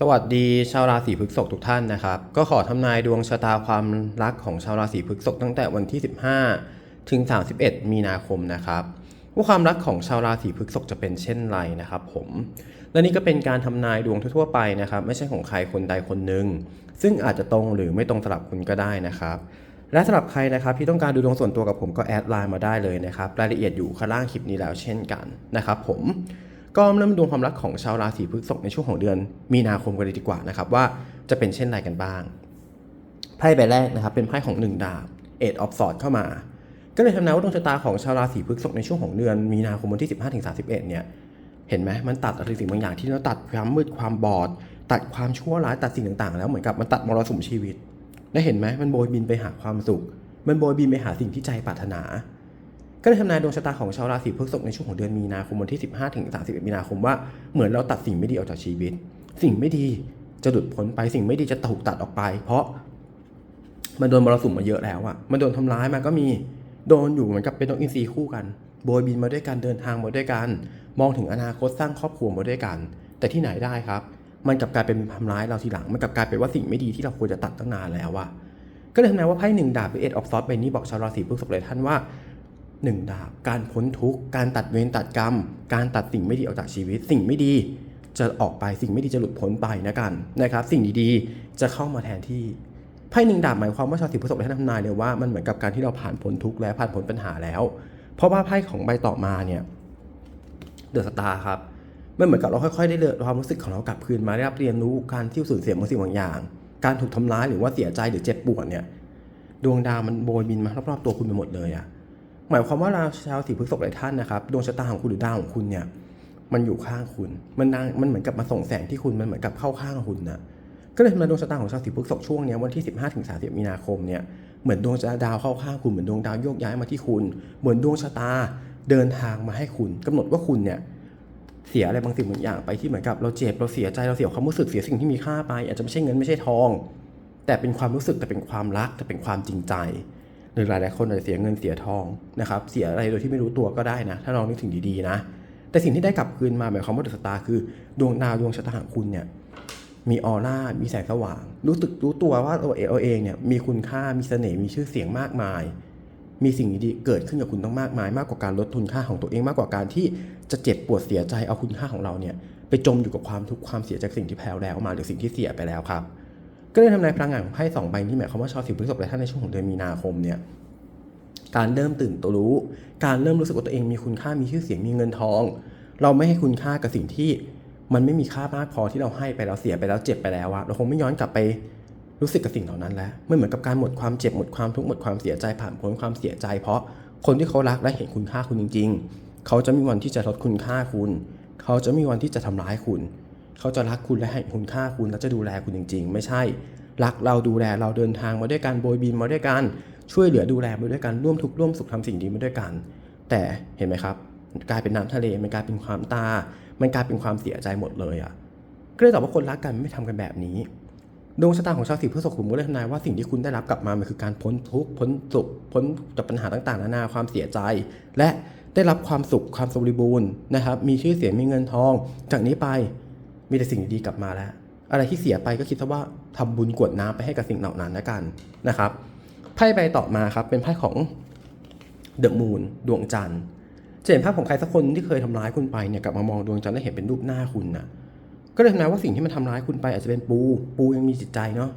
สวัสดีชาวราศีพฤษภทุกท่านนะครับ ก็ขอทำนายดวงชะตาความรักของชาวราศีพฤษภตั้งแต่วันที่ 15 ถึง 31 มีนาคมนะครับว่าความรักของชาวราศีพฤษภจะเป็นเช่นไรนะครับ ผม และนี่ก็เป็นการทำนายดวงทั่วๆไปนะครับ ไม่ใช่ของใครคนใดคนหนึ่งซึ่งอาจจะตรงหรือไม่ตรงสำหรับคุณก็ได้นะครับ และสำหรับใครนะครับที่ต้องการดูดวงส่วนตัวกับผมก็แอดไลน์มาได้เลยนะครับรายละเอียดอยู่ข้างล่างคลิปนี้แล้วเช่นกันนะครับ ผม ก็เริ่มดวงความรักของชาวราศีพฤษภในช่วงของเดือน มีนาคมกันเลยดีกว่านะครับว่าจะเป็นเช่นไรกันบ้าง ไพ่ใบแรกนะครับเป็นไพ่ของหนึ่งดาบเอ็ดออฟสอดเข้ามา ก็เลยทำนายว่าดวงชะตาของชาวราศีพฤษภในช่วงของเดือนมีนาคมวันที่ 15ถึง31เนี่ยเห็นไหมมันตัดอะไรสิ่งบางอย่างที่เราตัดความมืดความบอด ตัดความชั่วร้ายตัดสิ่งต่างๆ แล้วเหมือนกับมันตัดมรสุมชีวิตได้เห็นไหมมันโบยบินไปหาความสุข มันโบยบินไปหาสิ่งที่ใจปรารถนา ก็เลยทำนายดวงชะตาของชาวราศีพฤษภในช่วงของเดือนมีนาคมวันที่ 15ถึง31 มีนาคมว่าเหมือนเราตัดสิ่งไม่ดีออกจากชีวิต สิ่งไม่ดีจะหลุดพ้นไปสิ่งไม่ดีจะถูกตัดออกไป เพราะมันโดนมรสุมมาเยอะแล้วอะมันโดนทำร้ายมาก็มีโดนอยู่เหมือนกับเป็นนกอินทรีคู่กันโบยบินมาด้วยกันเดินทางมาด้วยกัน มองถึงอนาคตสร้างครอบครัวมาด้วยกัน แต่ที่ไหนได้ครับ มันกลับกลายเป็นทำร้ายเราทีหลัง มันกลับกลายเป็นว่าสิ่งไม่ดีที่เราควรจะตัดตั้งนานแล้วอะก็เลยทำนายว่าไพ่หนึ่งดาบหรือเอ็ดออฟซอสใบนี้บอกชาวราศีพฤษภเลยท่านว่า หนึ่งดาบ การพ้นทุกข์ การตัดเวรตัดกรรม การตัดสิ่งไม่ดีออกจากชีวิต สิ่งไม่ดีจะออกไปสิ่งไม่ดีจะหลุดพ้นไปนะกันนะครับ สิ่งดีๆจะเข้ามาแทนที่ไพ่หนึ่งดาบหมายความว่าชาวสิบพฤษภท่านทำนายเลยว่ามันเหมือนกับการที่เราผ่านพ้นทุกข์และผ่านพ้นปัญหาแล้ว เพราะว่าไพ่ของใบต่อมาเนี่ยเดอะสตาร์ครับมันเหมือนกับเราค่อยๆได้เรียนความรู้สึกของเรากลับคืนมาได้รับเรียนรู้การที่สูญเสียบางสิ่งบางอย่าง การถูกทำร้ายหรือว่าเสียใจหรือเจ็บปวดเนี่ย ดวงดาวมันโบยบินมารอบๆตัวคุณไปหมดเลยอะ หมายความว่าราชาวสีพฤษภหลายท่านนะครับดวงชะตาของคุณหรือดาวของคุณเนี่ยมันอยู่ข้างคุณ มันนางมันเหมือนกับมาส่งแสงที่คุณมันเหมือนกับเข้าข้างคุณนะก็เลยทำให้ดวงชะตาของชาวสีพฤษภช่วงนี้วันที่ 15ถึง30มีนาคมเนี่ยเหมือนดวงชะตาดาวเข้าข้างคุณเหมือนดวงดาวโยกย้ายมาที่คุณ เหมือนดวงชะตาเดินทางมาให้คุณกำหนดว่าคุณเนี่ยเสียอะไรบางสิ่งบางอย่างไปที่เหมือนกับเราเจ็บเราเสียใจเราเสียความรู้สึกเสียสิ่งที่มีค่าไป อาจจะไม่ใช่เงินไม่ใช่ทอง แต่เป็นความรู้สึกแต่เป็นความรักแต่เป็นความจริงใจ หรือหลายๆคนอาจจะเสียเงินเสียทองนะครับเสียอะไรโดยที่ไม่รู้ตัวก็ได้นะ ถ้าลองนึกถึงดีๆนะ แต่สิ่งที่ได้กลับคืนมาหมายความว่าดวงชะตาคือ ดวงดาวดวงชะตาของคุณเนี่ยมีออร่า มีแสงสว่าง รู้สึกรู้ตัวว่าตัวเองเองเนี่ยมีคุณค่า มีเสน่ห์ มีชื่อเสียงมากมาย มีสิ่งดีๆเกิดขึ้นกับคุณต้องมากมาย มากกว่าการลดทุนค่าของตัวเองมากกว่าการที่จะเจ็บปวดเสียใจเอาคุณค่าของเราเนี่ยไปจมอยู่กับความทุกข์ความเสียจากสิ่งที่แพ้แล้วมาหรือสิ่งที่เสียไปแล้วครับ ก็เลยทำนายพลังงานของไพ่สองใบที่หมายความว่าชาวสิบพฤษภหลายท่านในช่วงของเดือนมีนาคมเนี่ยการเริ่มตื่นตัวรู้ การเริ่มรู้สึกว่าตัวเองมีคุณค่ามีชื่อเสียงมีเงินทอง เราไม่ให้คุณค่ากับสิ่งที่มันไม่มีค่ามากพอที่เราให้ไปแล้วเสียไปแล้วเจ็บไปแล้วอะเราคงไม่ย้อนกลับไปรู้สึกกับสิ่งเหล่านั้นแล้วไม่เหมือนกับการหมดความเจ็บหมดความทุกข์หมดความเสียใจผ่านพ้นความเสียใจ เพราะคนที่เขารักและเห็นคุณค่าคุณจริง ๆ เขาจะมีวันที่จะลดคุณค่าคุณ เขาจะมีวันที่จะทำร้ายคุณ เขาจะรักคุณและให้คุณค่าคุณและจะดูแลคุณจริง ๆ ไม่ใช่ รักเราดูแลเราเดินทางมาด้วยกันโบยบินมาด้วยกัน ช่วยเหลือดูแลมาด้วยกันร่วมทุกข์ร่วมสุขทำสิ่งดีมาด้วยกัน แต่เห็นไหมครับ กลายเป็นน้ำทะเลมันกลายเป็นความตา มันกลายเป็นความเสียใจหมดเลยอะ่ะก็เลยตอบว่าคนรักกันไม่ทำกันแบบนี้ดวงชะตาของชาวสีพฤษภผมก็เลยทำนายว่าสิ่งที่คุณได้รับกลับมามันคือการพ้นทุกข์พ้นสุขพ้นจากปัญหาต่างๆนานาความเสียใจ และได้รับความสุขความสมบูรณ์นะครับ มีชื่อเสียงมีเงินทอง จากนี้ไป มีแต่สิ่งดีๆกลับมาแล้ว อะไรที่เสียไปก็คิดซะว่าทำบุญกวดน้ำไปให้กับสิ่งเหล่านั้นแล้วกันนะครับไพ่ใบต่อมาครับเป็นไพ่ของเดอะมูนดวงจันทร์จะเห็นภาพของใครสักคนที่เคยทำร้ายคุณไปเนี่ยกลับมามองดวงจันทร์แล้วเห็นเป็นรูปหน้าคุณนะก็เลยทำนายว่าสิ่งที่มันทำร้ายคุณไปอาจจะเป็นปู ปูยังมีจิตใจเนาะ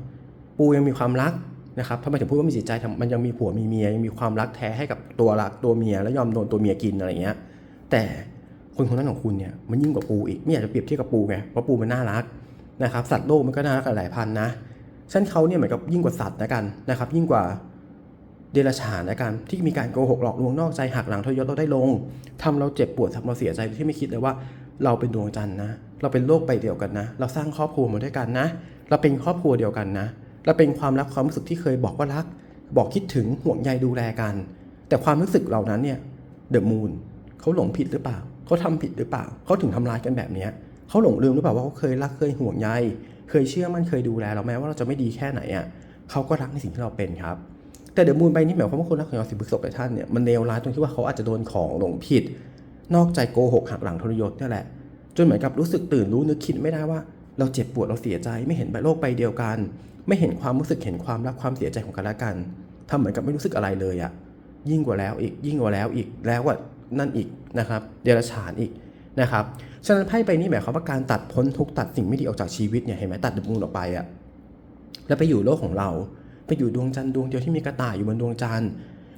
ปูยังมีความรักนะครับทำไมถึงพูดว่ามีจิตใจมันยังมีผัวมีเมียยังมีความรักแท้ให้กับตัวรักตัวเมียแล้วยอมโดนตัวเมียกินอะไรเงี้ย แต่ คนคนนั้นของคุณเนี่ยมันยิ่งกว่าปูอีกไม่อยากจะเปรียบเทียบกับปูไงเพราะปูมันน่ารักนะครับ สัตว์โลกมันก็น่ารักหลายพันนะฉันเขาเนี่ยเหมือนกับยิ่งกว่าสัตว์นะกันนะครับ ยิ่งกว่าเดรัจฉานนะกันที่มีการโกหกหลอกลวงนอกใจหักหลังทรยศเราได้ลงทำเราเจ็บปวดทำเราเสียใจที่ไม่คิดเลยว่า เราเป็นดวงจันทร์นะ เราเป็นโลกใบเดียวกันนะ เราสร้างครอบครัวมาด้วยกันนะ เราเป็นครอบครัวเดียวกันนะ เราเป็นความรักความรู้สึกที่เคยบอกว่ารัก บอกคิดถึงห่วงใยดูแลกัน แต่ความรู้สึกเหล่านั้นเนี่ยเดอะมูนเขาหลงผิดหรือเปล่า เขาทำผิดหรือเปล่า เขาถึงทำร้ายกันแบบนี้เขาหลงลืมหรือเปล่าว่าเขาเคยรักเคยห่วงใย เคยเชื่อมั่นเคยดูแลเราแม้ว่าเราจะไม่ดีแค่ไหนอะเขาก็รักในสิ่งที่เราเป็นครับ แต่เดอะมูนใบนี้หมายความว่าคนรักของเราสิบพฤษภกับท่านเนี่ยมันเลวร้ายตรงที่ว่าเขาอาจจะโดนของหลงผิด นอกใจโกหกหักหลังทรยศนี่แหละ จนเหมือนกับรู้สึกตื่นรู้นึกคิดไม่ได้ว่า เราเจ็บปวดเราเสียใจไม่เห็นใบโลกใบเดียวกัน ไม่เห็นความรู้สึกเห็นความรักความเสียใจของกันและกันทำเหมือนกับไม่รู้สึกอะไรเลยอะยิ่งกว่าแล้วอีกยิ่งกว่าแล้วอีกแล้วกว่า นั่นอีกนะครับเดรัจฉานอีกนะครับฉะนั้นไพ่ใบนี้หมายความว่าการตัดพ้นทุกตัดสิ่งไม่ดีออกจากชีวิตเนี่ยเห็นไหมตัดดมูลออกไปอะแล้วไปอยู่โลกของเรา ไปอยู่ดวงจันทร์ดวงเดียวที่มีกระต่ายอยู่บนดวงจันทร์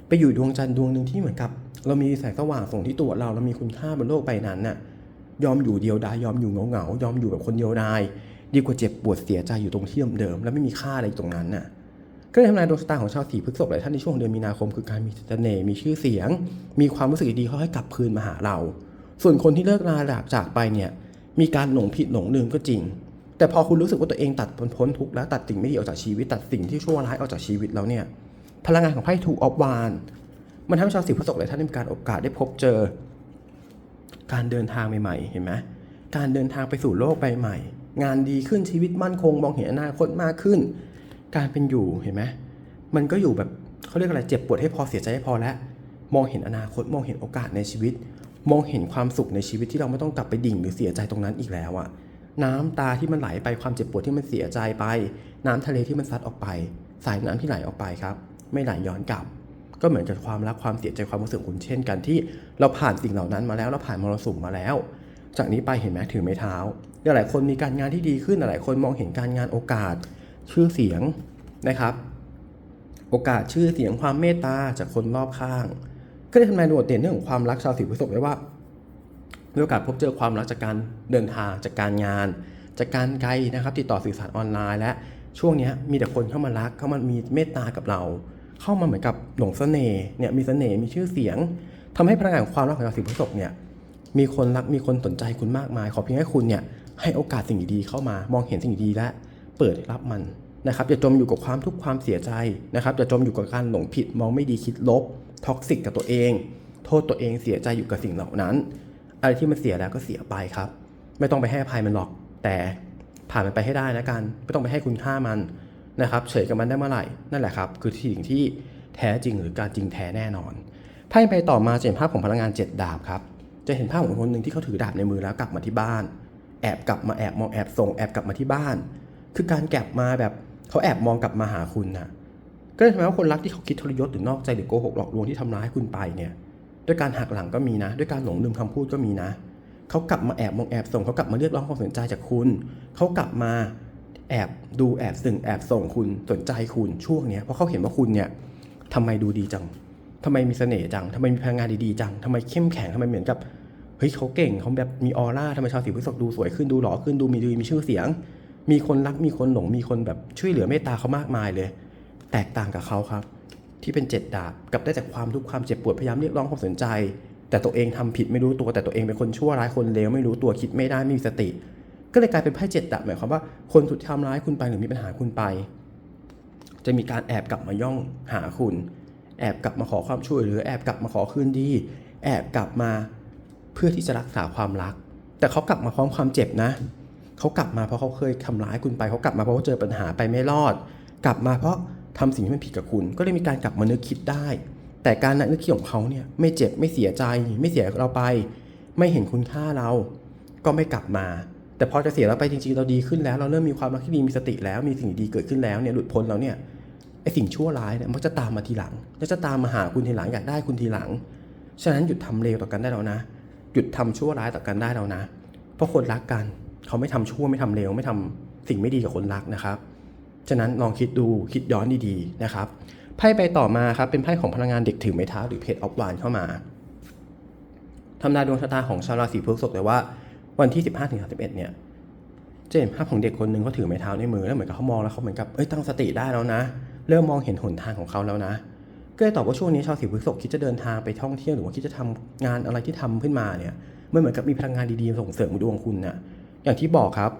ไปอยู่ดวงจันทร์ดวงหนึ่งที่เหมือนกับ เรามีแสงสว่างส่งที่ตัวเราเรามีคุณค่าบนโลกใบนั้นน่ะยอมอยู่เดียวดายยอมอยู่เหงาเหงายอมอยู่แบบคนเดียวดายดีกว่าเจ็บปวดเสียใจอยู่ตรงที่เดิมแล้วไม่มีค่าอะไรตรงนั้นน่ะ ก็เลยทำนายดวงชะตาของชาวสีพฤษภหลายท่านในช่วงเดือนมีนาคมคือการมีเสน่ห์มีชื่อเสียง มีความรู้สึกดีๆค่อยๆกลับคืนมาหาเรา ส่วนคนที่เลิกลาจากจากไปเนี่ยมีการหลงผิดหลงลืมก็จริง แต่พอคุณรู้สึกว่าตัวเองตัดพ้นทุกข์แล้วตัดสิ่งไม่ดีออกจากชีวิตตัดสิ่งที่ชั่วร้ายออกจากชีวิตแล้วเนี่ยพลังงานของไพ่ถูกออฟวานมันทำให้ชาวสีพฤษภหลายท่านมีการโอกาสได้พบเจอ การเดินทางใหม่ๆเห็นไหมการเดินทางไปสู่โลกใบใหม่ งานดีขึ้นชีวิตมั่นคงมองเห็นอนาคตมากขึ้น การเป็นอยู่เห็นไหมมันก็อยู่แบบเขาเรียกอะไรเจ็บปวดให้พอเสียใจให้พอแล้วมองเห็นอนาคตมองเห็นโอกาสในชีวิต มองเห็นความสุขในชีวิตที่เราไม่ต้องกลับไปดิ่งหรือเสียใจตรงนั้นอีกแล้วอะน้ำตาที่มันไหลไปความเจ็บปวดที่มันเสียใจไป น้ำทะเลที่มันซัดออกไป สายน้ำที่ไหลออกไปครับ ไม่ไหลย้อนกลับ ก็เหมือนกับความรักความเสียใจความรู้สึกของคุณเช่นกันที่ เราผ่านสิ่งเหล่านั้นมาแล้วเราผ่านมรสุมมาแล้ว จากนี้ไปเห็นไหมถือไม้เท้าหลายคนมีการงานที่ดีขึ้นหลายคนมองเห็นการงานโอกาส ชื่อเสียงนะครับ โอกาสชื่อเสียงความเมตตาจากคนรอบข้าง ก็ได้ทำนายดวงเด่นเรื่องของความรักชาวสีพฤษภไว้ว่ามีโอกาสพบเจอความรักจากการเดินทางจากการงาน จากการไกลนะครับ ติดต่อสื่อสารออนไลน์ และช่วงนี้มีแต่คนเข้ามารักเข้ามามีเมตตากับเรา เข้ามาเหมือนกับหลงเสน่ห์เนี่ยมีเสน่ห์มีชื่อเสียงทำให้พลังงานของความรักของชาวสีพฤษภเนี่ยมีคนรักมีคนสนใจคุณมากมาย ขอเพียงให้คุณเนี่ยให้โอกาสสิ่งดีๆเข้ามามองเห็นสิ่งดีๆและ เปิดรับมันนะครับอย่าจมอยู่กับความทุกข์ความเสียใจนะครับอย่าจมอยู่กับการหลงผิดมองไม่ดีคิดลบท็อกซิกกับตัวเอง โทษตัวเองเสียใจอยู่กับสิ่งเหล่านั้น อะไรที่มันเสียแล้วก็เสียไปครับ ไม่ต้องไปให้อภัยมันหรอก แต่ผ่านมันไปให้ได้นะกันไม่ต้องไปให้คุณค่ามันนะครับเฉยกับมันได้เมื่อไหร่นั่นแหละครับ คือสิ่งที่แท้จริงหรือการจริงแท้แน่นอนไพ่ไปต่อมาจะเห็นภาพของพลังงานเจ็ดดาบครับจะเห็นภาพของคนหนึ่งที่เขาถือดาบในมือแล้วกลับมาที่บ้าน แอบกลับมาแอบมองแอบส่งแอบกลับมาที่บ้าน คือการแกลบมาแบบเขาแอบมองกลับมาหาคุณนะก็เลยทำให้ว่าคนรักที่เขาคิดทรยศหรือนอกใจหรือโกหกหลอกลวงที่ทำร้ายคุณไปเนี่ยด้วยการหักหลังก็มีนะ ด้วยการหลงลืมคำพูดก็มีนะเขากลับมาแอบมองแอบส่งเขากลับมาเรียกร้องความสนใจจากคุณเขากลับมาแอบดูแอบส่งแอบส่งคุณสนใจคุณช่วงเนี้ยเพราะเขาเห็นว่าคุณเนี่ยทำไมดูดีจังทำไมมีเสน่ห์จังทำไมมีพลังงานดีๆจังทำไมเข้มแข็งทำไมเหมือนกับเฮ้ยเขาเก่งเขาแบบมีออร่าทำไมชาวสีพฤษภดูสวยขึ้นดูหล่อขึ้นดูมีดีมีชื่อเสียง มีคนรักมีคนหลงมีคนแบบช่วยเหลือเมตตาเขามากมายเลย แตกต่างกับเขาครับ ที่เป็นเจ็ดดาบกับได้จากความทุกข์ความเจ็บปวดพยายามเรียกร้องความสนใจ แต่ตัวเองทำผิดไม่รู้ตัว แต่ตัวเองเป็นคนชั่วร้ายคนเลวไม่รู้ตัวคิดไม่ได้ไม่มีสติ ก็เลยกลายเป็นไพ่เจ็ดดาบหมายความว่าคนถูกทำร้ายคุณไปหรือมีปัญหาคุณไป จะมีการแอบกลับมาย่องหาคุณ แอบกลับมาขอความช่วยเหลือแอบกลับมาขอคืนดี แอบกลับมาเพื่อที่จะรักษาความรัก แต่เขากลับมาพร้อมความเจ็บนะ เขากลับมาเพราะเขาเคยทำร้ายคุณไปเขากลับมาเพราะเขาเจอปัญหาไปไม่รอด กลับมาเพราะทำสิ่งที่มันผิดกับคุณ ก็เลยมีการกลับมานึกคิดได้ แต่การนึกคิดของเขาเนี่ยไม่เจ็บไม่เสียใจไม่เสียเราไป ไม่เห็นคุณค่าเรา ก็ไม่กลับมา แต่พอจะเสียเราไปจริงๆเราดีขึ้นแล้ว เราเริ่มมีความรักที่ดีมีสติแล้วมีสิ่งดีเกิดขึ้นแล้วเนี่ยหลุดพ้นแล้วเนี่ยไอสิ่งชั่วร้ายเนี่ยมันก็จะตามมาทีหลังแล้วจะตามมาหาคุณทีหลังอยากได้คุณทีหลัง ฉะนั้นหยุดทำเลวต่อกันได้แล้วนะ หยุดทำชั่วร้ายต่อกันได้แล้วนะ เพราะคนรักกัน เขาไม่ทำชั่วไม่ทำเลวไม่ทำสิ่งไม่ดีกับคนรักนะครับ ฉะนั้นลองคิดดูคิดย้อนดีๆนะครับ ไพ่ไปต่อมาครับเป็นไพ่ของพลังงานเด็กถือไม้เท้าหรือเพจออฟวานเข้ามาทำนายดวงชะตาของชาวราศีพฤษภเลยว่าวันที่ 15ถึง31เนี่ยจะเห็นภาพของเด็กคนหนึ่งเขาถือไม้เท้าในมือแล้วเหมือนกับเขามองแล้วเขาเหมือนกับเอ้ยตั้งสติได้แล้วนะ เริ่มมองเห็นหนทางของเขาแล้วนะก็เลยตอบว่าช่วงนี้ชาวสีพฤษภคิดจะเดินทางไปท่องเที่ยวหรือว่าคิดจะทำงานอะไรที่ทำขึ้นมาเนี่ยมันเหมือนกับมีพลังงานดีๆส่งเสริมดวงคุณนะ อย่างที่บอกครับ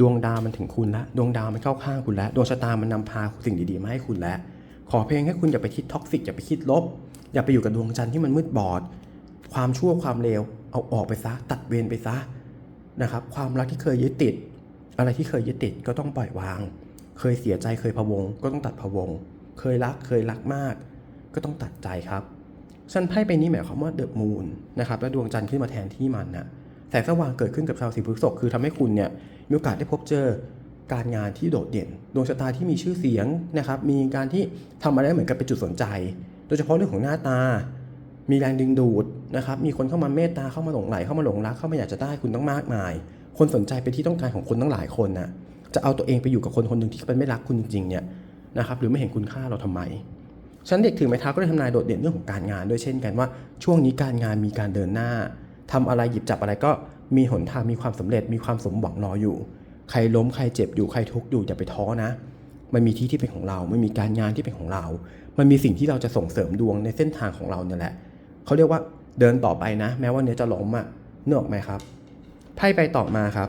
ดวงดาวมันถึงคุณแล้วดวงดาวมันเข้าข้างคุณแล้วดวงชะตามันนำพาสิ่งดีๆมาให้คุณแล้วขอเพียงแค่คุณอย่าไปคิดท็อกซิกอย่าไปคิดลบ อย่าไปอยู่กับดวงจันทร์ที่มันมืดบอด ความชั่วความเลวเอาออกไปซะ ตัดเวรไปซะนะครับความรักที่เคยยึดติด อะไรที่เคยยึดติดก็ต้องปล่อยวาง เคยเสียใจเคยพะวง ก็ต้องตัดพะวง เคยรักเคยรักมาก ก็ต้องตัดใจครับฉันไพ่ไปนี้หมายความว่าเดอะมูนนะครับแล้วดวงจันทร์ขึ้นมาแทนที่มันนะ แสงสว่างเกิดขึ้นกับชาวสีพฤษภคือทำให้คุณเนี่ยมีโอกาสได้พบเจอการงานที่โดดเด่น ดวงชะตาที่มีชื่อเสียงนะครับ มีการที่ทำอะไรเหมือนกับเป็นจุดสนใจ โดยเฉพาะเรื่องของหน้าตา มีแรงดึงดูดนะครับ มีคนเข้ามาเมตตา เข้ามาหลงไหล เข้ามาหลงรัก เข้ามาอยากจะได้คุณต้องมากมาย คนสนใจเป็นที่ต้องการของคนตั้งหลายคนนะจะเอาตัวเองไปอยู่กับคนคนหนึ่งที่เป็นไม่รักคุณจริงๆเนี่ยนะครับ หรือไม่เห็นคุณค่าเราทำไมฉันเด็กถือไม้เท้าก็ได้ทำนายโดดเด่นเรื่องของการงานด้วยเช่นกันว่า ช่วงนี้การงานมีการเดินหน้า ทำอะไรหยิบจับอะไรก็มีหนทางมีความสำเร็จมีความสมหวังรออยู่ ใครล้มใครเจ็บอยู่ใครทุกข์อยู่อย่าไปท้อนะ มันมีที่ที่เป็นของเรา มันมีการงานที่เป็นของเรา มันมีสิ่งที่เราจะส่งเสริมดวงในเส้นทางของเราเนี่ยแหละเขาเรียกว่าเดินต่อไปนะ แม้ว่าเนี้ยจะล้มอะเนื้อออกไหมครับไพ่ไปต่อมาครับ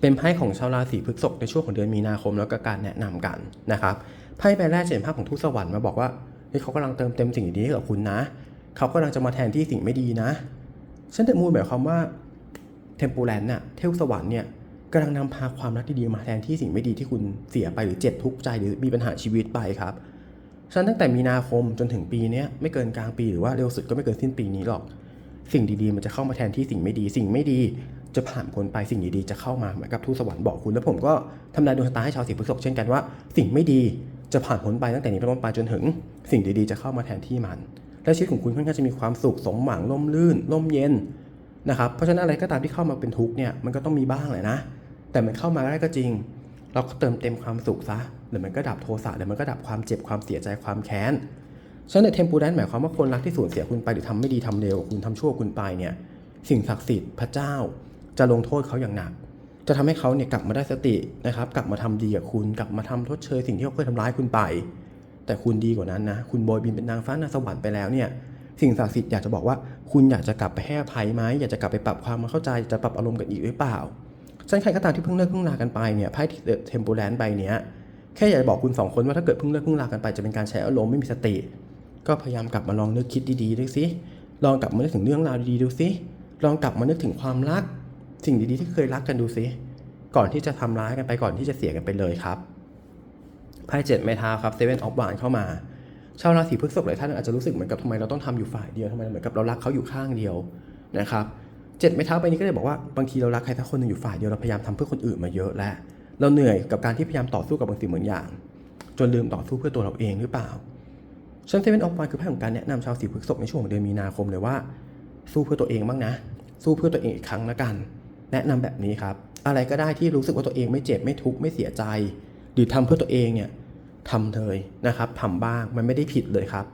เป็นไพ่ของชาวราศีพฤษภในช่วงของเดือนมีนาคมแล้วก็การแนะนำกันนะครับไพ่ใบแรกจะเห็นภาพของทูตสวรรค์มาบอกว่าเฮ้ยเขากำลังเติมเต็มสิ่งดีๆให้กับคุณนะ เขากำลังจะมาแทนที่สิ่งไม่ดีนะ ฉันเดมูลหมายความว่าเทมปูแลนน่ะเทวสวรรค์เนี่ยกำลังนำพาความรักดีๆมาแทนที่สิ่งไม่ดีที่คุณเสียไปหรือเจ็บทุกข์ใจหรือมีปัญหาชีวิตไปครับฉะนั้นตั้งแต่มีนาคมจนถึงปีนี้ไม่เกินกลางปีหรือว่าเร็วสุดก็ไม่เกินสิ้นปีนี้หรอก สิ่งดีๆ มันจะเข้ามาแทนที่สิ่งไม่ดี สิ่งไม่ดีจะผ่านพ้นไปสิ่งดีๆจะเข้ามาเหมือนกับทูตสวรรค์บอกคุณ แล้วผมก็ทำนายดวงชะตาให้ชาวสีพฤษภเช่นกันว่า สิ่งไม่ดีจะผ่านพ้นไปตั้งแต่นี้เป็นต้นไปจนถึง สิ่งดีๆจะเข้ามาแทนที่มัน และชีวิตของคุณค่อนข้างจะมีความสุขสมหวังร่มรื่นร่มเย็นนะครับเพราะฉะนั้นอะไรก็ตามที่เข้ามาเป็นทุกข์เนี่ยมันก็ต้องมีบ้างแหละนะ แต่มันเข้ามาได้ก็จริง เราก็เติมเต็มความสุขซะเดี๋ยวมันก็ดับโทสะเดี๋ยวมันก็ดับความเจ็บความเสียใจความแค้นฉะนั้นเทมปูแดนหมายความว่าคนรักที่สูญเสียคุณไปหรือทำไม่ดีทำเร็วคุณทำชั่วคุณไปเนี่ยสิ่งศักดิ์สิทธิ์พระเจ้าจะลงโทษเขาอย่างหนัก จะทำให้เขาเนี่ยกลับมาได้สตินะครับ กลับมาทำดีกับคุณ กลับมาทำทดเชยสิ่งที่เขาเคยทำร้ายคุณไป แต่คุณดีกว่านั้นนะ คุณโบยบินเป็นนางฟ้านางสวรรค์ไปแล้วเนี่ย สิ่งศักดิ์สิทธิ์อยากจะบอกว่าคุณอยากจะกลับไปให้อภัยไหมอยากจะกลับไปปรับความเข้าใจจะปรับอารมณ์กันอีกหรือเปล่าฉะนันใครก็ตามที่เพิ่งเลิกเพิ่งลากันไปเนี่ยไพ่เทมปูแลนใบเนี้ยแค่อยากจะบอกคุณสองคนว่าถ้าเกิดเพิ่งเลิกเพิ่งลากันไปจะเป็นการใช้อารมณ์ไม่มีสติ ก็พยายามกลับมาลองนึกคิดดีๆดูสิลองกลับมานึกถึงเรื่องราวดีๆดูสิลองกลับมานึกถึงความรัก สิ่งดีๆที่เคยรักกันดูสิก่อนที่จะทำร้ายกันไปก่อนที่จะเสียกันไปเลยครับ ไพ่เจ็ดไม้เท้าครับเซเว่นออฟวานเข้ามาชาวราศีพฤษภหลายท่านอาจจะรู้สึกเหมือนกับทำไมเราต้องทำอยู่ฝ่ายเดียวทำไมเหมือนกับเรารักเขาอยู่ข้างเดียวนะครับเจ็ดไม้เท้าไปนี้ก็เลยบอกว่าบางทีเรารักใครสักคนหนึ่งอยู่ฝ่ายเดียวเราพยายามทำเพื่อคนอื่นมาเยอะแล้วเราเหนื่อยกับการที่พยายามต่อสู้กับบางสิ่งบางอย่าง จนลืมต่อสู้เพื่อตัวเราเองหรือเปล่าฉันเซเว่นออฟวันคือไพ่ของการแนะนำชาวสีพฤษภในช่วงของเดือนมีนาคมเลยว่า สู้เพื่อตัวเองบ้างนะ สู้เพื่อตัวเองอีกครั้งละกัน แนะนำแบบนี้ครับ อะไรก็ได้ที่รู้สึกว่าตัวเองไม่เจ็บไม่ทุกข์ไม่เสียใจ หรือทำเพื่อตัวเองเนี่ยทำเลยนะครับทำบ้างมันไม่ได้ผิดเลยครับ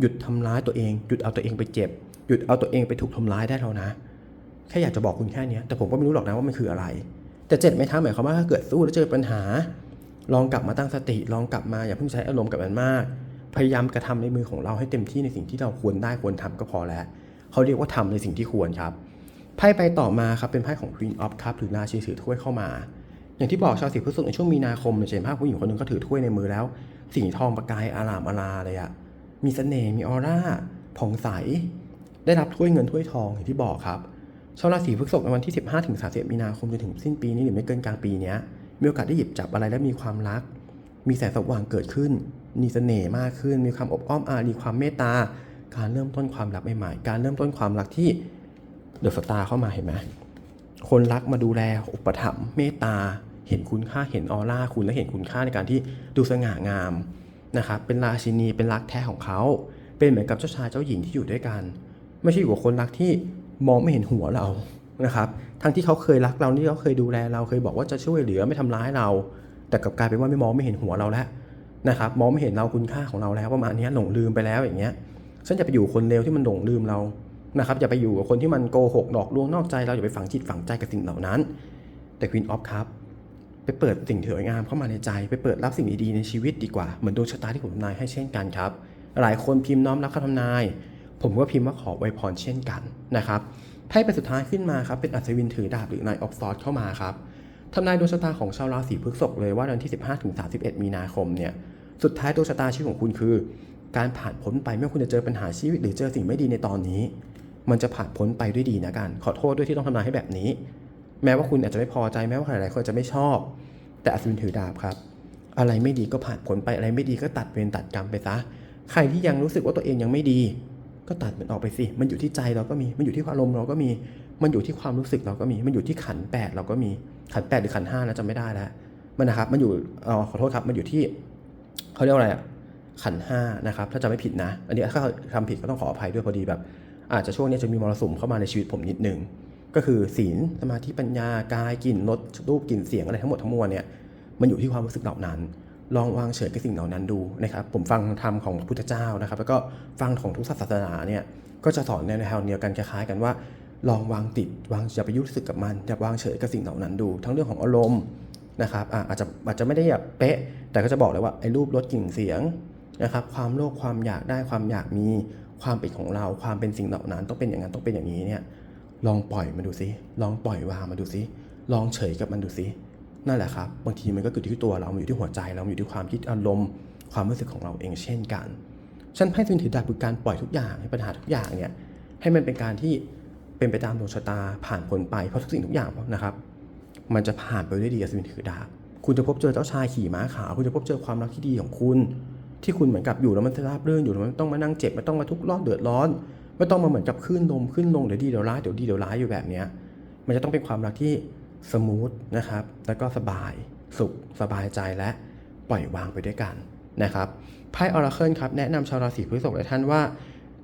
หยุดทำร้ายตัวเอง หยุดเอาตัวเองไปเจ็บ หยุดเอาตัวเองไปถูกทำร้ายได้แล้วนะ แค่อยากจะบอกคุณแค่เนี้ยแต่ผมก็ไม่รู้หรอกนะว่ามันคืออะไร แต่เจ็ดไม่ท้าหมายความว่าถ้าเกิดสู้แล้วเจอปัญหา ลองกลับมาตั้งสติ ลองกลับมาอย่าเพิ่งใช้อารมณ์กับมันมาก พยายามกระทำในมือของเราให้เต็มที่ในสิ่งที่เราควรได้ควรทำก็พอแล้วเขาเรียกว่าทำในสิ่งที่ควรครับไพ่ไปต่อมาครับเป็นไพ่ของ Queen of Cup หรือราชินีถือถ้วยเข้ามา อย่างที่บอกชาวสีพฤษภในช่วงมีนาคมเนี่ยเห็นภาพผู้หญิงคนหนึ่งเขาถือถ้วยในมือแล้ว สีทองประกายอารามอาลาเลยอะมีเสน่ห์มีออร่าผ่องใส ได้รับถ้วยเงินถ้วยทองอย่างที่บอกครับชาวราศีพฤษภในวันที่ 15ถึง30มีนาคมจนถึงสิ้นปีนี้หรือไม่เกินกลางปีนี้มีโอกาสได้หยิบจับอะไรและมีความรัก มีแสงสว่างเกิดขึ้น มีเสน่ห์มากขึ้น มีความอบอ้อมอารีความเมตตา การเริ่มต้นความรักใหม่ๆการเริ่มต้นความรักที่เดอะสตาร์เข้ามาเห็นไหมคนรักมาดูแลอุปถัมภ์เมตตา เห็นคุณค่าเห็นออร่าคุณและเห็นคุณค่าในการที่ดูสง่างามนะครับเป็นราชินีเป็นรักแท้ของเขา เป็นเหมือนกับเจ้าชายเจ้าหญิงที่อยู่ด้วยกัน ไม่ใช่อยู่กับคนรักที่มองไม่เห็นหัวเรานะครับทั้งที่เขาเคยรักเราที่เขาเคยดูแลเราเคยบอกว่าจะช่วยเหลือไม่ทำร้ายเรา แต่กลับกลายเป็นว่าไม่มองไม่เห็นหัวเราแล้วนะครับมองไม่เห็นเราคุณค่าของเราแล้วประมาณนี้หลงลืมไปแล้วอย่างเงี้ยฉันจะไปอยู่คนเลวที่มันหลงลืมเรานะครับอย่าไปอยู่กับคนที่มันโกหกหลอกลวงนอกใจเราอย่าไปฝังจิตฝังใจกับสิ่งเหล่านั้น แต่ Queen of Cup ไปเปิดสิ่งสวยงามเข้ามาในใจ ไปเปิดรับสิ่งดีๆในชีวิตดีกว่า เหมือนดวงชะตาที่ผมทำนายให้เช่นกันครับ หลายคนพิมพ์น้อมรับคำทำนาย ผมก็พิมพ์ว่าขอไวพรเช่นกันนะครับไพ่ใบสุดท้ายขึ้นมาครับเป็นอัศวินถือดาบหรือนายออฟซอร์เข้ามาครับทำนายดวงชะตาของชาวราศีพฤษภเลยว่าเดือนที่ 15ถึง31 มีนาคมเนี่ยสุดท้ายดวงชะตาชีวิตของคุณคือ การผ่านพ้นไปไม่ว่าคุณจะเจอปัญหาชีวิต หรือเจอสิ่งไม่ดีในตอนนี้ มันจะผ่านพ้นไปด้วยดีนะกัน ขอโทษด้วยที่ต้องทำนายให้แบบนี้ แม้ว่าคุณอาจจะไม่พอใจแม้ว่าหลายๆคนจะไม่ชอบ แต่อัศวินถือดาบครับ อะไรไม่ดีก็ผ่านพ้นไปอะไรไม่ดีก็ตัดเวรตัดกรรมไปซะใครที่ยังรู้สึกว่าตัวเองยังไม่ดี ก็ตัดมันออกไปสิมันอยู่ที่ใจเราก็มีมันอยู่ที่อารมณ์เราก็มี มันอยู่ที่ความรู้สึกเราก็มี มันอยู่ที่ขันแปดเราก็มีขันแปดหรือขันห้านะจำไม่ได้แล้วมันนะครับมันอยู่ออขอโทษครับมันอยู่ที่เขาเรียกว่าอะไรอะขันห้านะครับถ้าจำไม่ผิดนะ อันนี้ถ้าทำผิดก็ต้องขออภัยด้วยพอดีแบบ อาจจะช่วงนี้จะมีมรสุมเข้ามาในชีวิตผมนิดนึง ก็คือศีลสมาธิปัญญากายกลิ่นรสรูปกลิ่นเสียงอะไรทั้งหมดทั้งมวลเนี่ยมันอยู่ที่ความรู้สึกเหล่านั้น ลองวางเฉยกับสิ่งเหล่านั้นดูนะครับผมฟังธรรมของพระพุทธเจ้านะครับ แล้วก็ฟังของทุกศาสนาเนี่ยก็จะสอนในแนวเดียวกันคล้ายๆกันว่า ลองวางติดวางอย่าไปยุ่งสึกกับมันอย่าวางเฉยกับสิ่งเหล่านั้นดู ทั้งเรื่องของอารมณ์นะครับอะอาจจะอาจจะไม่ได้แบบเป๊ะ แต่ก็จะบอกเลยว่าไอ้รูปรสกลิ่นเสียงนะครับความโลภความอยากได้ความอยากมีความเป็นของเราความเป็นสิ่งเหล่านั้นต้องเป็นอย่างนั้นต้องเป็นอย่างนี้เนี่ย ลองปล่อยมันดูซิ ลองปล่อยวางมันดูซิ ลองเฉยกับมันดูซินั่นแหละครับ บางทีมันก็อยู่ที่ตัวเรา มันอยู่ที่หัวใจเรามันอยู่ที่ความคิดอารมณ์ ความรู้สึกของเราเองเช่นกัน ฉันให้สินถือดาบคือการปล่อยทุกอย่างให้ปัญหาทุกอย่างเนี่ย ให้มันเป็นการที่เป็นไปตามดวงชะตาผ่านพ้นไป เพราะทุกสิ่งทุกอย่างนะครับ มันจะผ่านไปด้วยดีกับสินถือดาบคุณจะพบเจอเจ้าชายขี่ม้าขาว คุณจะพบเจอความรักที่ดีของคุณ ที่คุณเหมือนกับอยู่แล้วมันราบเรื่นอยู่แล้วมันต้องมานั่งเจ็บไม่ต้องมาทุกข์ร้อนเดือดร้อน ไม่ต้องมาเหมือนกับขึ้นลมขึ้นลงเดี๋ยวดีเดี๋ยวร้ายเดี๋ยวดีเดี๋ยวร้ายอยู่แบบเนี้ยมันจะต้องเป็นความรักที่สมูทนะครับ แล้วก็สบายสุข สบายใจและปล่อยวางไปด้วยกันนะครับไพ่ออราเคิลครับ แนะนำชาวราศีพฤษภและท่านว่า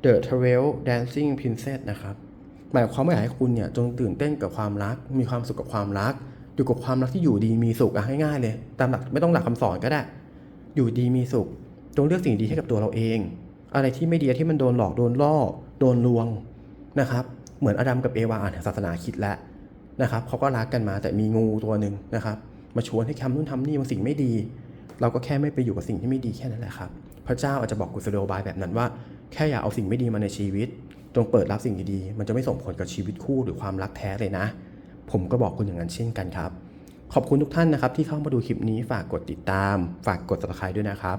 The Travel Dancing Princess นะครับ หมายความว่าอยากให้คุณเนี่ยจงตื่นเต้นกับความรัก มีความสุขกับความรัก อยู่กับความรักที่อยู่ดีมีสุขอะง่ายๆเลย ตามหลักไม่ต้องหลักคำสอนก็ได้ อยู่ดีมีสุข จงเลือกสิ่งดีให้กับตัวเราเอง อะไรที่ไม่ดีที่มันโดนหลอกโดนล่อโดนลวงนะครับ เหมือนอดัมกับเอวาอ่านศาสนาคิดแล้วนะครับเขาก็รักกันมาแต่มีงูตัวหนึ่งนะครับ มาชวนให้ทำนู่นทำนี่บางสิ่งไม่ดี เราก็แค่ไม่ไปอยู่กับสิ่งที่ไม่ดีแค่นั้นแหละครับ พระเจ้าอาจจะบอกกุศโลบายแบบนั้นว่า แค่อย่าเอาสิ่งไม่ดีมาในชีวิตจงเปิดรับสิ่งดีๆมันจะไม่ส่งผลกับชีวิตคู่หรือความรักแท้เลยนะ ผมก็บอกคุณอย่างนั้นเช่นกันครับ ขอบคุณทุกท่านนะครับที่เข้ามาดูคลิปนี้ฝากกดติดตาม ฝากกด subscribe ด้วยนะครับ